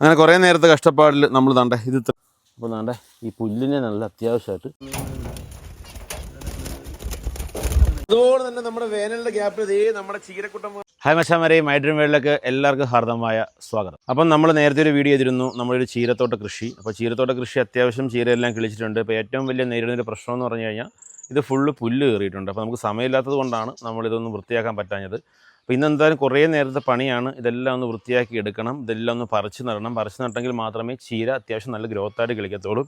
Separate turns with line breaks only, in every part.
അങ്ങനെ കുറേ നേരത്തെ കഷ്ടപ്പാടിൽ നമ്മൾ തണ്ടേ ഇത് അപ്പോൾ തണ്ട ഈ പുല്ലിനെ നല്ല അത്യാവശ്യമായിട്ട് അതുപോലെ തന്നെ നമ്മുടെ വേനലിന്റെ ഗ്യാപ്പിൽ നമ്മുടെ ചീരക്കുട്ടം ഹായ് മച്ചാമരെയും മൈഡ്രീം വേൾഡിലേക്ക് എല്ലാവർക്കും ഹാർദമായ സ്വാഗതം അപ്പം നമ്മൾ നേരത്തെ ഒരു വീഡിയോ ചെയ്തിരുന്നു നമ്മളൊരു ചീരത്തോട്ട കൃഷി അപ്പോൾ ചീരത്തോട്ട കൃഷി അത്യാവശ്യം ചീരയെല്ലാം കിളിച്ചിട്ടുണ്ട് ഇപ്പോൾ ഏറ്റവും വലിയ നേരിടുന്ന പ്രശ്നം എന്ന് പറഞ്ഞു കഴിഞ്ഞാൽ ഇത് ഫുള്ള് പുല്ല് കയറിയിട്ടുണ്ട് അപ്പോൾ നമുക്ക് സമയമില്ലാത്തത് കൊണ്ടാണ് നമ്മളിതൊന്നും വൃത്തിയാക്കാൻ പറ്റാഞ്ഞത് അപ്പോൾ ഇന്ന് എന്തായാലും കുറേ നേരത്തെ പണിയാണ് ഇതെല്ലാം ഒന്ന് വൃത്തിയാക്കി എടുക്കണം ഇതെല്ലാം ഒന്ന് പറിച്ചു നടണം പറിച്ച് നട്ടെങ്കിൽ മാത്രമേ ചീര അത്യാവശ്യം നല്ല ഗ്രോത്തായിട്ട് കളിക്കത്തുള്ളൂ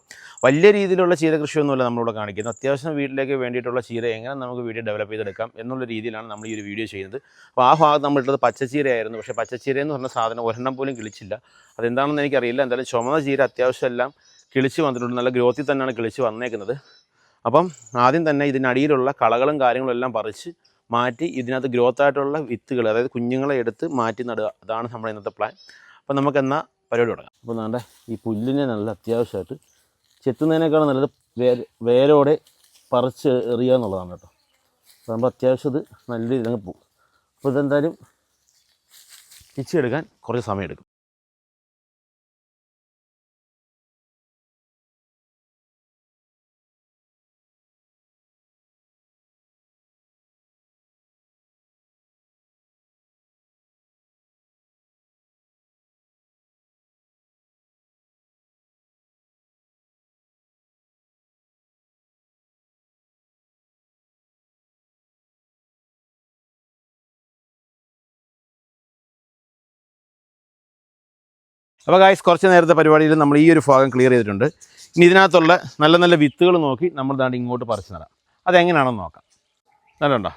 വലിയ രീതിയിലുള്ള ചീര കൃഷിയൊന്നുമല്ല നമ്മളിവിടെ കാണിക്കുന്നത് അത്യാവശ്യം വീട്ടിലേക്ക് വേണ്ടിയിട്ടുള്ള ചീര എങ്ങനെ നമുക്ക് വീട്ടിൽ ഡെവലപ്പ് ചെയ്തെടുക്കാം എന്നുള്ള രീതിയിലാണ് നമ്മൾ ഈ ഒരു വീഡിയോ ചെയ്യുന്നത് അപ്പോൾ ആ ഭാഗത്ത് നമ്മളിട്ടത് പച്ചച്ചീരയായിരുന്നു പക്ഷേ പച്ചച്ചീര എന്ന് പറഞ്ഞ സാധനം ഒരെണ്ണം പോലും കിളിച്ചില്ല അതെന്താണെന്ന് എനിക്കറിയില്ല എന്തായാലും ചുമന്ന ചീര അത്യാവശ്യം എല്ലാം കിളിച്ച് വന്നിട്ടുണ്ട് നല്ല ഗ്രോത്തിൽ തന്നെയാണ് കിളിച്ച് വന്നേക്കുന്നത് അപ്പം ആദ്യം തന്നെ ഇതിനടിയിലുള്ള കളകളും കാര്യങ്ങളും എല്ലാം പറിച്ച് മാറ്റി ഇതിനകത്ത് ഗ്രോത്ത് ആയിട്ടുള്ള വിത്തുകൾ അതായത് കുഞ്ഞുങ്ങളെ എടുത്ത് മാറ്റി നടുക അതാണ് നമ്മുടെ ഇന്നത്തെ പ്ലാൻ അപ്പോൾ നമുക്ക് എന്നാൽ പരിപാടി തുടങ്ങാം അപ്പോൾ നമ്മുടെ ഈ പുല്ലിനെ നല്ല അത്യാവശ്യമായിട്ട് ചെത്തുന്നതിനേക്കാളും നല്ലത് വേര വേരോടെ പറിച്ച് എറിയുക എന്നുള്ളതാണ് കേട്ടോ അപ്പോൾ നമ്മൾ അത്യാവശ്യം ഇത് നല്ല രീതിയിൽ അങ്ങ് പോകും അപ്പോൾ ഇതെന്തായാലും പിച്ചെടുക്കാൻ കുറച്ച് സമയമെടുക്കും അപ്പോൾ ഗായ്സ് കുറച്ച് നേരത്തെ പരിപാടിയിൽ നമ്മൾ ഈ ഒരു ഭാഗം ക്ലിയർ ചെയ്തിട്ടുണ്ട് ഇനി ഇതിനകത്തുള്ള നല്ല നല്ല വിത്തുകൾ നോക്കി നമ്മൾ ദാണ്ട് ഇങ്ങോട്ട് പറിച്ചു തരാം അതെങ്ങനെയാണെന്ന് നോക്കാം നല്ലുണ്ടോ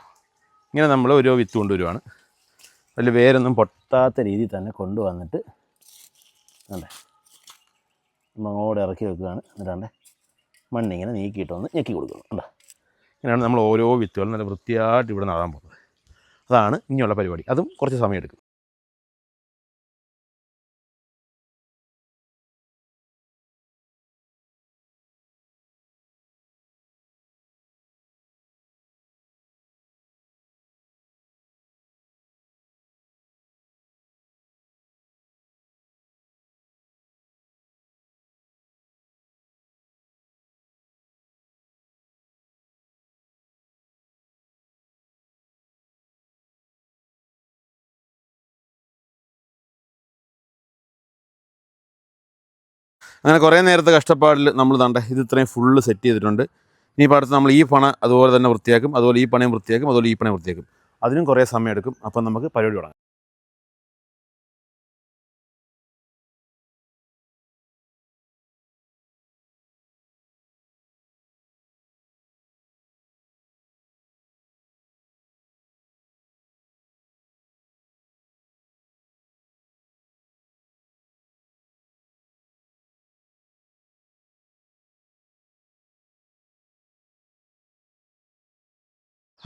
ഇങ്ങനെ നമ്മൾ ഓരോ വിത്ത് കൊണ്ടുവരുവാണ് അതിൽ വേരൊന്നും പൊട്ടാത്ത രീതിയിൽ തന്നെ കൊണ്ടുവന്നിട്ട് അല്ലേ നമ്മൾ അങ്ങോട്ട് ഇറക്കി വെക്കുകയാണ് എന്നിട്ടാണ്ട് മണ്ണിങ്ങനെ നീക്കിയിട്ടൊന്ന് ഞെക്കി കൊടുക്കുന്നു കണ്ടോ ഇങ്ങനെയാണ് നമ്മൾ ഓരോ വിത്തുകളും നല്ല വൃത്തിയായിട്ട് ഇവിടെ നടാൻ പോകുന്നത് അതാണ് ഇനിയുള്ള പരിപാടി അതും കുറച്ച് സമയം എടുക്കും അങ്ങനെ കുറേ നേരത്തെ കഷ്ടപ്പാടിൽ നമ്മൾ തണ്ട ഇത് ഇത്രയും ഫുള്ള് സെറ്റ് ചെയ്തിട്ടുണ്ട് ഇനി പാടത്ത് നമ്മൾ ഈ പണ അതുപോലെ തന്നെ വൃത്തിയാക്കും അതുപോലെ ഈ പണയും വൃത്തിയാക്കും അതുപോലെ ഈ പണയും വൃത്തിയാക്കും അതിനും കുറേ സമയം എടുക്കും അപ്പം നമുക്ക് പരിപാടി തുടങ്ങാം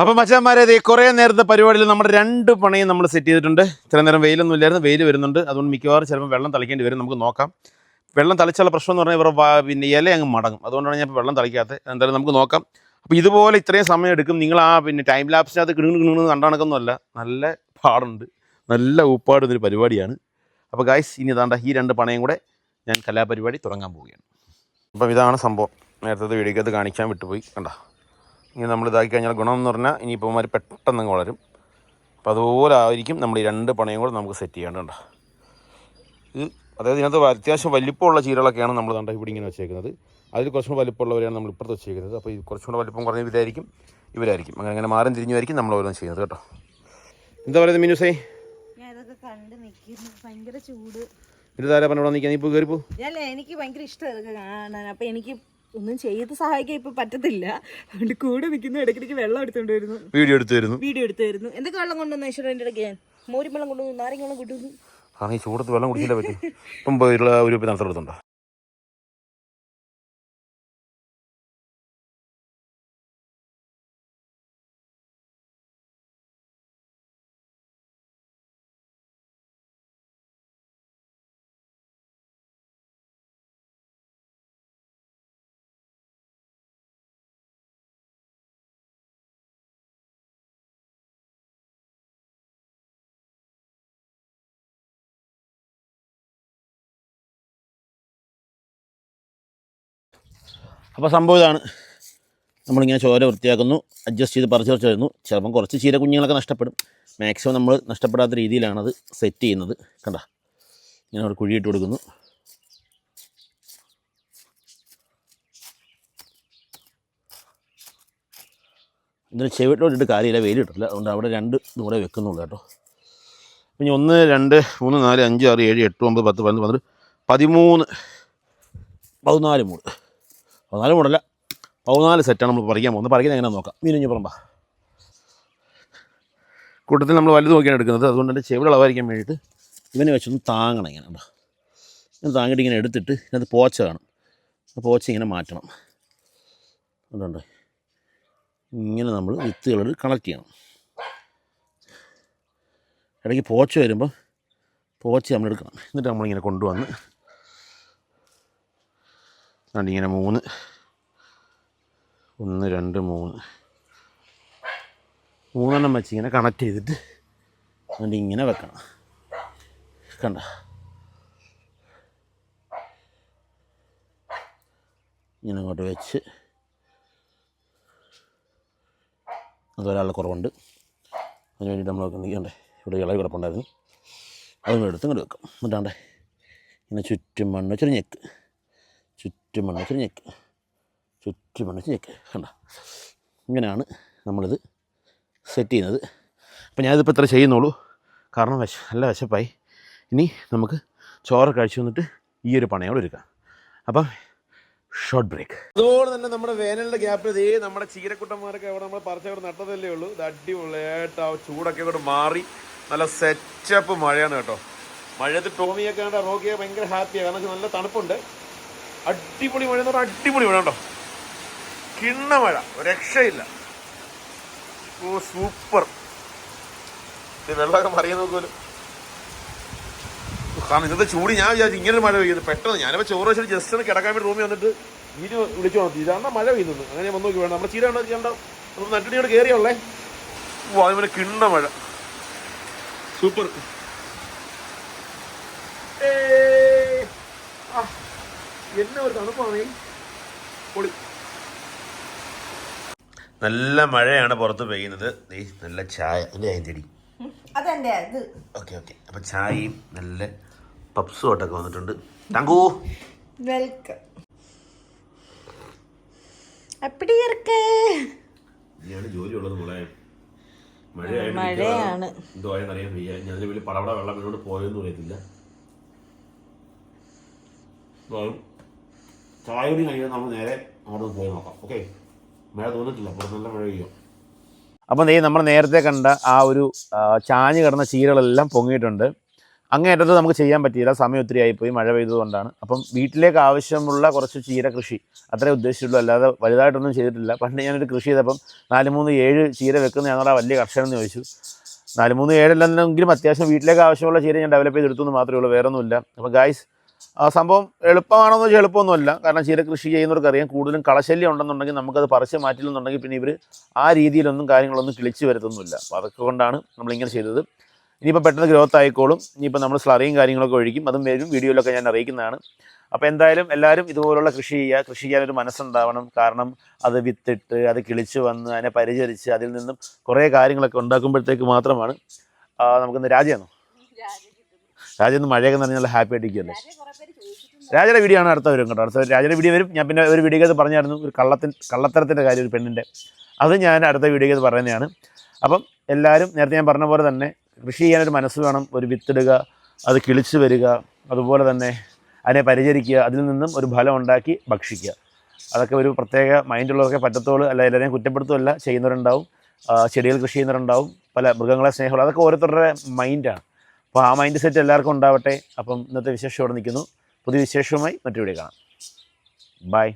അപ്പം മച്ചാന്മാരെ അതെ കുറേ നേരത്തെ പരിപാടിയിൽ നമ്മുടെ രണ്ട് പണിയും നമ്മൾ സെറ്റ് ചെയ്തിട്ടുണ്ട് ഇത്ര നേരം വെയിലൊന്നും ഇല്ലായിരുന്നു വെയിൽ വരുന്നുണ്ട് അതുകൊണ്ട് മിക്കവാറും ചിലപ്പോൾ വെള്ളം തളിക്കേണ്ടി വരും നമുക്ക് നോക്കാം വെള്ളം തളിച്ചുള്ള പ്രശ്നം എന്ന് പറഞ്ഞാൽ ഇവർ പിന്നെ ഇല അങ്ങ് മടങ്ങും അതുകൊണ്ടാണ് ഞാൻ വെള്ളം തളിക്കാത്തത് എന്തായാലും നമുക്ക് നോക്കാം അപ്പോൾ ഇതുപോലെ ഇത്രയും സമയം എടുക്കും നിങ്ങൾ ആ പിന്നെ ടൈം ലാപ്സിനകത്ത് കിണു കിണു കണ്ടാണക്കൊന്നുമല്ല നല്ല പാടുണ്ട് നല്ല ഊപ്പാടുന്നൊരു പരിപാടിയാണ് അപ്പോൾ ഗായ്സ് ഇനി ഇതാണ്ട ഈ രണ്ട് പണയും കൂടെ ഞാൻ കലാപരിപാടി തുടങ്ങാൻ പോവുകയാണ് അപ്പം ഇതാണ് സംഭവം നേരത്തെ വീഡിയോക്കകത്ത് കാണിക്കാൻ വിട്ടുപോയി കണ്ടോ ഇനി നമ്മൾ ഇതാക്കി കഴിഞ്ഞാൽ ഗുണം എന്ന് പറഞ്ഞാൽ ഇനി ഇപ്പോമാർ പെട്ടെന്ന് വളരും അപ്പോൾ അതുപോലെ ആയിരിക്കും നമ്മൾ ഈ രണ്ട് പണയും കൂടെ നമുക്ക് സെറ്റ് ചെയ്യേണ്ടത് ഇത് അതായത് ഇതിനകത്ത് അത്യാവശ്യം വലിപ്പമുള്ള ചീരകളൊക്കെയാണ് നമ്മൾ കണ്ട ഇവിടെ ഇങ്ങനെ വെച്ചേക്കുന്നത് അതിൽ കുറച്ചും കൂടെ വലിപ്പമുള്ളവരെയാണ് നമ്മൾ ഇപ്പുറത്ത് വെച്ചേക്കുന്നത് അപ്പോൾ ഇത് കുറച്ചും കൂടെ വലിപ്പം കുറഞ്ഞ ഇവരായിരിക്കും ഇവരായിരിക്കും അങ്ങനെ അങ്ങനെ മാറും തിരിഞ്ഞുമായിരിക്കും നമ്മൾ ഓരോന്നും ചെയ്യുന്നത് കേട്ടോ എന്താ പറയുന്നത് മീനുസേ
ഭയങ്കര ചൂട്
ഒരു താരം പറഞ്ഞോളാം നീക്കാൻ ഇപ്പോൾ കയറിപ്പോ
എനിക്ക് ഭയങ്കര ഇഷ്ടമാണ് കാണാൻ അപ്പോൾ എനിക്ക് ഒന്നും ചെയ്ത് സഹായിക്കാൻ ഇപ്പൊ പറ്റത്തില്ല അതുകൊണ്ട് കൂടെ നിൽക്കുന്ന ഇടയ്ക്കിടയ്ക്ക് വെള്ളം എടുത്തുകൊണ്ട് വീഡിയോ എടുത്തായിരുന്നു വീഡിയോ എടുത്തായിരുന്നു എന്തൊക്കെ വെള്ളം കൊണ്ടുവന്നു എന്റെ ഇടയ്ക്ക് ഞാൻ മോരും വെള്ളം കൊണ്ടുവന്നു നാരങ്ങ വെള്ളം കൊണ്ടുവന്നു
ആ ഈ ചൂടത്ത് വെള്ളം കുടിച്ചില്ല പറ്റും ഇപ്പം ഒരു നടത്തെടുത്തുണ്ടോ അപ്പോൾ സംഭവം ഇതാണ് നമ്മളിങ്ങനെ ചോര വൃത്തിയാക്കുന്നു അഡ്ജസ്റ്റ് ചെയ്ത് പറിച്ച് പറിച്ച് വരുന്നു ചിലപ്പം കുറച്ച് ചീര കുഞ്ഞുങ്ങളൊക്കെ നഷ്ടപ്പെടും മാക്സിമം നമ്മൾ നഷ്ടപ്പെടാത്ത രീതിയിലാണത് സെറ്റ് ചെയ്യുന്നത് കണ്ട ഇങ്ങനെ അവിടെ കുഴിയിട്ട് കൊടുക്കുന്നു ഇതിന് ചെവിട്ടോട്ടിട്ട് കാര്യമില്ല വെയിൽ കിട്ടില്ല അതുകൊണ്ട് അവിടെ രണ്ട് ദൂരെ വെക്കുന്നുള്ളൂ കേട്ടോ പിന്നെ ഒന്ന് രണ്ട് മൂന്ന് നാല് അഞ്ച് ആറ് ഏഴ് എട്ട് ഒമ്പത് പത്ത് പതിനൊന്ന് പന്ത്രണ്ട് പതിമൂന്ന് പതിനാല് മൂന്ന് പതിനാല് മോഡല്ല പതിനാല് സെറ്റാണ് നമ്മൾ പറിക്കാൻ പോകുന്നത് പറിക്കുന്നത് എങ്ങനെ നോക്കാം മീനിഞ്ഞു പറമ്പ കൂട്ടത്തിൽ നമ്മൾ വലുത് നോക്കിയാണ് എടുക്കുന്നത് അതുകൊണ്ട് തന്നെ ചെവിടെ അളവായിരിക്കാൻ വേണ്ടിയിട്ട് ഇവനെ വെച്ചൊന്ന് താങ്ങണം ഇങ്ങനെ ഉണ്ടോ ഇങ്ങനെ താങ്ങിട്ട് ഇങ്ങനെ എടുത്തിട്ട് ഇതിനകത്ത് പോച്ച കാണും ആ പോച്ച ഇങ്ങനെ മാറ്റണം അതുകൊണ്ട് ഇങ്ങനെ നമ്മൾ വിത്തുകളോട് കണക്ട് ചെയ്യണം ഇടയ്ക്ക് പോച്ച വരുമ്പോൾ പോച്ച നമ്മൾ എടുക്കണം എന്നിട്ട് നമ്മളിങ്ങനെ കൊണ്ടുവന്ന് ഇങ്ങനെ മൂന്ന് ഒന്ന് രണ്ട് മൂന്ന് മൂന്നെണ്ണം വെച്ച് ഇങ്ങനെ കണക്ട് ചെയ്തിട്ട് അതുകൊണ്ട് ഇങ്ങനെ വെക്കണം കണ്ട ഇങ്ങനെ അങ്ങോട്ട് വെച്ച് അതൊരാളുടെ കുറവുണ്ട് അതിന് വേണ്ടിയിട്ട് നമ്മളൊക്കെ നിൽക്കണ്ടേ ഇവിടെ ഇളവ് കിടപ്പുണ്ടായിരുന്നു അതും എടുത്ത് ഇങ്ങോട്ട് വെക്കാം എന്നിട്ടാണ്ടേ ഇങ്ങനെ ചുറ്റും മണ്ണ് വെച്ചൊരു ഞെക്ക് ചുറ്റുമണ്ണ് വെച്ച് ഞെക്ക് ചുറ്റുമണ്ണ് വെച്ച് ഞെക്ക് കണ്ട ഇങ്ങനെയാണ് നമ്മളിത് സെറ്റ് ചെയ്യുന്നത് അപ്പോൾ ഞാനിതിപ്പോൾ ഇത്ര ചെയ്യുന്നുള്ളൂ കാരണം വിശ നല്ല വിശപ്പായി ഇനി നമുക്ക് ചോറ് കഴിച്ചു വന്നിട്ട് ഈ ഒരു പണയോട് ഒരുക്കാം അപ്പം ഷോർട്ട് ബ്രേക്ക് അതുപോലെ തന്നെ നമ്മുടെ വേനലിൻ്റെ ഗ്യാപ്പിൽ ഇതേ നമ്മുടെ ചീരക്കുട്ടന്മാരൊക്കെ അവിടെ നമ്മൾ പറിച്ചവിടെ നട്ടതല്ലേ ഉള്ളൂ ഇത് അടിപൊളിയായിട്ട് ആ ചൂടൊക്കെ കൂടെ മാറി നല്ല സെറ്റപ്പ് മഴയാണ് കേട്ടോ മഴയത്ത് ടോമിയൊക്കെ ആണ് റോക്കിയൊക്കെ ഭയങ്കര ഹാപ്പിയാണ് കാരണം നല്ല തണുപ്പുണ്ട് അടിപൊളി മഴ എന്ന് പറഞ്ഞാൽ അടിപൊളി മഴ ഉണ്ടോ കിണ്ണ മഴ രക്ഷയില്ല ഓ സൂപ്പർ വെള്ളമൊക്കെ മറിയാൻ നോക്കുമല്ലോ കാരണം ഇന്നത്തെ ചൂട് ഞാൻ വിചാരിച്ചു ഇങ്ങനെ മഴ പെയ്യുന്നത് പെട്ടെന്ന് ഞാനിപ്പോൾ ചോറ് വെച്ചിട്ട് ജസ്റ്റ് ഒന്ന് കിടക്കാൻ വേണ്ടി റൂമിൽ വന്നിട്ട് വീട് വിളിച്ചു നോക്കി ഇതാണ് മഴ പെയ്യുന്നത് അങ്ങനെ വന്നു നോക്കി വേണം നമ്മൾ ചീര ഉണ്ടോ ചീരണ്ടോ നമ്മൾ നട്ടിടിയോട് കയറിയുള്ളേ ഓ അതുപോലെ കിണ്ണ മഴ സൂപ്പർ എന്നെ ഒരു തണുപ്പാണെങ്കിൽ പൊളി നല്ല മഴയാണ് പുറത്ത് പെയ്യുന്നത് നല്ല ചായ അല്ലേ അതിൻ്റെ അതെന്റെ ഓക്കെ ഓക്കെ അപ്പൊ ചായയും നല്ല പപ്സും ആട്ടൊക്കെ വന്നിട്ടുണ്ട് തങ്കു വെൽക്കം മഴയാണ് വലിയ പടവട വെള്ളം എന്നോട് പോയെന്ന് പറയത്തില്ല ചായ കൂടി കഴിയാൻ നമ്മൾ നേരെ അവിടെ പോയി നോക്കാം ഓക്കെ മഴ തോന്നിട്ടില്ല അവിടെ നല്ല മഴ പെയ്യും അപ്പം നീ നമ്മൾ നേരത്തെ കണ്ട ആ ഒരു ചാഞ്ഞ് കിടന്ന ചീരകളെല്ലാം പൊങ്ങിയിട്ടുണ്ട് അങ്ങേറ്റത് നമുക്ക് ചെയ്യാൻ പറ്റിയില്ല സമയം ഒത്തിരി ആയിപ്പോയി മഴ പെയ്തതുകൊണ്ടാണ് അപ്പം വീട്ടിലേക്ക് ആവശ്യമുള്ള കുറച്ച് ചീര കൃഷി അത്രേ ഉദ്ദേശിച്ചുള്ളൂ അല്ലാതെ വലുതായിട്ടൊന്നും ചെയ്തിട്ടില്ല പണ്ട് ഞാനൊരു കൃഷി ചെയ്തപ്പം നാല് മൂന്ന് ഏഴ് ചീര വെക്കുന്ന ഞങ്ങളുടെ വലിയ കർഷകനെന്ന് ചോദിച്ചു നാല് മൂന്ന് ഏഴല്ലെങ്കിലും അത്യാവശ്യം വീട്ടിലേക്ക് ആവശ്യമുള്ള ചീര ഞാൻ ഡെവലപ്പ് ചെയ്തെടുത്തു എന്ന് മാത്രമേ ഉള്ളൂ വേറൊന്നുമില്ല അപ്പം ഗായ്സ് സംഭവം എളുപ്പമാണോ എന്ന് വെച്ചാൽ എളുപ്പമൊന്നുമല്ല കാരണം ചീര കൃഷി അറിയാം കൂടുതലും കളശല്യം ഉണ്ടെന്നുണ്ടെങ്കിൽ നമുക്കത് പറിച്ച് മാറ്റില്ലെന്നുണ്ടെങ്കിൽ പിന്നെ ഇവർ ആ രീതിയിലൊന്നും കാര്യങ്ങളൊന്നും കിളിച്ച് വരുത്തൊന്നുമില്ല അപ്പോൾ അതൊക്കെ കൊണ്ടാണ് നമ്മളിങ്ങനെ ചെയ്തത് ഇനിയിപ്പോൾ പെട്ടെന്ന് ഗ്രോത്ത് ആയിക്കോളും ഇനിയിപ്പോൾ നമ്മൾ സ്ലറിയും കാര്യങ്ങളൊക്കെ ഒഴിക്കും അതും വരും വീഡിയോയിലൊക്കെ ഞാൻ അറിയിക്കുന്നതാണ് അപ്പോൾ എന്തായാലും എല്ലാവരും ഇതുപോലുള്ള കൃഷി ചെയ്യുക കൃഷി ചെയ്യാനൊരു മനസ്സുണ്ടാവണം കാരണം അത് വിത്തിട്ട് അത് കിളിച്ച് വന്ന് അതിനെ പരിചരിച്ച് അതിൽ നിന്നും കുറേ കാര്യങ്ങളൊക്കെ ഉണ്ടാക്കുമ്പോഴത്തേക്ക് മാത്രമാണ് നമുക്കിന്ന് രാജ്യമാണോ രാജേന്ന് മഴയൊക്കെ നിറഞ്ഞ നല്ല ഹാപ്പി ആയിട്ടിരിക്കുകയല്ലേ രാജയുടെ വീഡിയോ ആണ് അടുത്ത വരും കേട്ടോ അടുത്ത രാജയുടെ വീഡിയോ വരും ഞാൻ പിന്നെ ഒരു വീഡിയോക്കകത്ത് പറഞ്ഞായിരുന്നു ഒരു കള്ളത്തിൻ കള്ളത്തരത്തിൻ്റെ കാര്യം ഒരു പെണ്ണിൻ്റെ അത് ഞാൻ അടുത്ത വീഡിയോക്കകത്ത് പറയുന്നതാണ് അപ്പം എല്ലാവരും നേരത്തെ ഞാൻ പറഞ്ഞ പോലെ തന്നെ കൃഷി ചെയ്യാനൊരു മനസ്സ് വേണം ഒരു വിത്തിടുക അത് കിളിച്ചു വരിക അതുപോലെ തന്നെ അതിനെ പരിചരിക്കുക അതിൽ നിന്നും ഒരു ഫലം ഉണ്ടാക്കി ഭക്ഷിക്കുക അതൊക്കെ ഒരു പ്രത്യേക മൈൻഡുള്ളവർക്ക് പറ്റത്തുള്ളൂ അല്ല എല്ലാവരെയും കുറ്റപ്പെടുത്തുമല്ല ചെയ്യുന്നവരുണ്ടാവും ചെടികൾ കൃഷി ചെയ്യുന്നവരുണ്ടാവും പല മൃഗങ്ങളെ സ്നേഹമുള്ള അതൊക്കെ ഓരോരുത്തരുടെ മൈൻഡാണ് അപ്പോൾ ആ മൈൻഡ് സെറ്റ് എല്ലാവർക്കും ഉണ്ടാവട്ടെ അപ്പം ഇന്നത്തെ വിശേഷം ഇവിടെ നിൽക്കുന്നു പുതിയ വിശേഷവുമായി മറ്റു വീഡിയോ കാണാം ബൈ